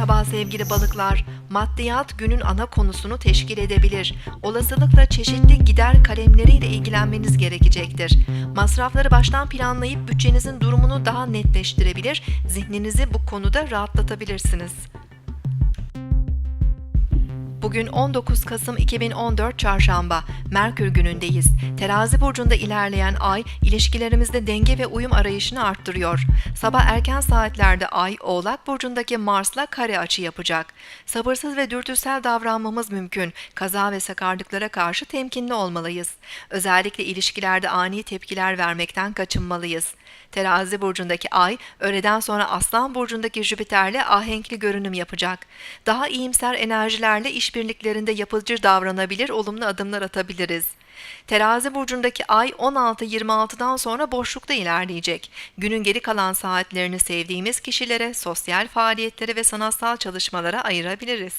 Merhaba sevgili balıklar. Maddiyat günün ana konusunu teşkil edebilir. Olasılıkla çeşitli gider kalemleriyle ilgilenmeniz gerekecektir. Masrafları baştan planlayıp bütçenizin durumunu daha netleştirebilir, zihninizi bu konuda rahatlatabilirsiniz. Bugün 19 Kasım 2014 Çarşamba, Merkür günündeyiz. Terazi burcunda ilerleyen ay ilişkilerimizde denge ve uyum arayışını arttırıyor. Sabah erken saatlerde ay Oğlak burcundaki Mars'la kare açı yapacak. Sabırsız ve dürtüsel davranmamız mümkün. Kaza ve sakarlıklara karşı temkinli olmalıyız. Özellikle ilişkilerde ani tepkiler vermekten kaçınmalıyız. Terazi burcundaki ay öğleden sonra Aslan burcundaki Jüpiter'le ahenkli görünüm yapacak. Daha iyimser enerjilerle işbirliklerinde yapıcı davranabilir, olumlu adımlar atabiliriz. Terazi burcundaki ay 16-26'dan sonra boşlukta ilerleyecek. Günün geri kalan saatlerini sevdiğimiz kişilere, sosyal faaliyetlere ve sanatsal çalışmalara ayırabiliriz.